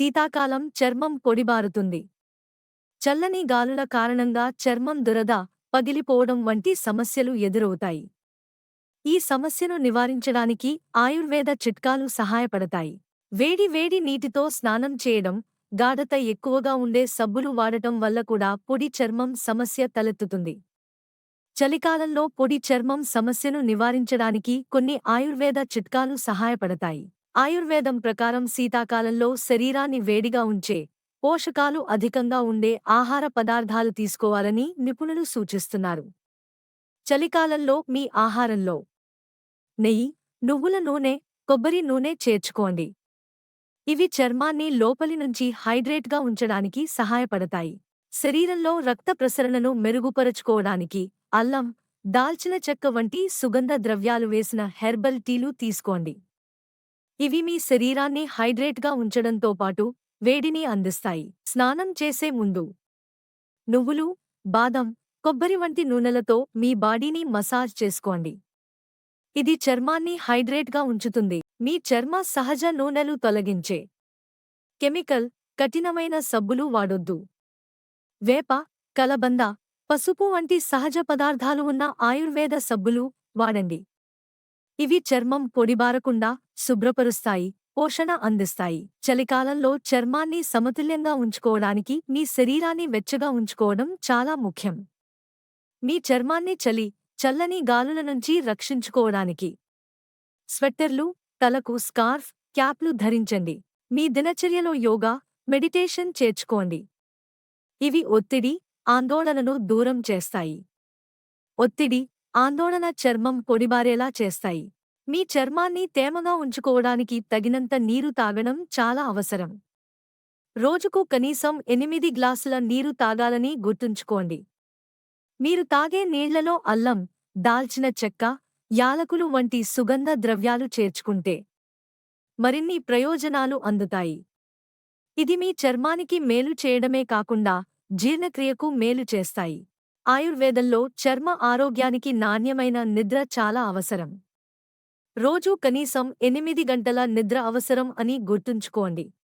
శీతాకాలం చర్మం పొడిబారుతుంది. చల్లని గాలుల కారణంగా చర్మం దురద పగిలిపోవడం వంటి సమస్యలు ఎదురవుతాయి. ఈ సమస్యను నివారించడానికి ఆయుర్వేద చిట్కాలు సహాయపడతాయి. వేడి వేడి నీటితో స్నానం చేయడం గాఢత ఎక్కువగా ఉండే సబ్బులు వాడటం వల్ల కూడా పొడి చర్మం సమస్య తలెత్తుతుంది. చలికాలంలో పొడి చర్మం సమస్యను నివారించడానికి కొన్ని ఆయుర్వేద చిట్కాలు సహాయపడతాయి. ఆయుర్వేదం ప్రకారం శీతాకాలంలో శరీరాన్ని వేడిగా ఉంచే పోషకాలు అధికంగా ఉండే ఆహార పదార్థాలు తీసుకోవాలని నిపుణులు సూచిస్తున్నారు. చలికాలంలో మీ ఆహారంలో నెయ్యి నువ్వుల నూనె కొబ్బరి నూనె చేర్చుకోండి. ఇవి చర్మాన్ని లోపలి నుంచి హైడ్రేట్గా ఉంచడానికి సహాయపడతాయి. శరీరంలో రక్త ప్రసరణను మెరుగుపరుచుకోవడానికి అల్లం దాల్చిన చెక్క వంటి సుగంధ ద్రవ్యాలు వేసిన హెర్బల్ టీలు తీసుకోండి. ఇవి మీ శరీరాన్ని హైడ్రేట్గా ఉంచడంతో పాటు వేడిని అందిస్తాయి. స్నానం చేసే ముందు నువ్వులు బాదం కొబ్బరి వంటి నూనెలతో మీ బాడీని మసాజ్ చేసుకోండి. ఇది చర్మాన్ని హైడ్రేట్గా ఉంచుతుంది. మీ చర్మ సహజ నూనెలు తొలగించే కెమికల్ కఠినమైన సబ్బులు వాడొద్దు. వేప కలబంద పసుపు వంటి సహజ పదార్థాలు ఉన్న ఆయుర్వేద సబ్బులు వాడండి. ఇవి చర్మం పొడిబారకుండా శుభ్రపరుస్తాయి పోషణ అందిస్తాయి. చలికాలంలో చర్మాన్ని సమతుల్యంగా ఉంచుకోవడానికి మీ శరీరాన్ని వెచ్చగా ఉంచుకోవడం చాలా ముఖ్యం. మీ చర్మాన్ని చలి చల్లని గాలుల నుంచి రక్షించుకోవడానికి. స్వెట్టర్లు తలకు స్కార్ఫ్ క్యాప్లు ధరించండి. మీ దినచర్యలో యోగా మెడిటేషన్ చేర్చుకోండి. ఇవి ఒత్తిడి ఆందోళనను దూరం చేస్తాయి. ఒత్తిడి ఆందోళన చర్మం పొడిబారేలా చేస్తాయి. మీ చర్మాన్ని తేమగా ఉంచుకోవడానికి తగినంత నీరు తాగడం చాలా అవసరం. రోజుకు కనీసం ఎనిమిది గ్లాసుల నీరు తాగాలని గుర్తుంచుకోండి. మీరు తాగే నీళ్ళలో అల్లం దాల్చిన చెక్క యాలకులు వంటి సుగంధ ద్రవ్యాలు చేర్చుకుంటే మరిన్ని ప్రయోజనాలు అందుతాయి. ఇది మీ చర్మానికి మేలు చేయడమే కాకుండా జీర్ణక్రియకు మేలు చేస్తాయి. ఆయుర్వేదంలో చర్మ ఆరోగ్యానికి నాణ్యమైన నిద్ర చాలా అవసరం. రోజూ కనీసం ఎనిమిది గంటల నిద్ర అవసరం అని గుర్తుంచుకోండి.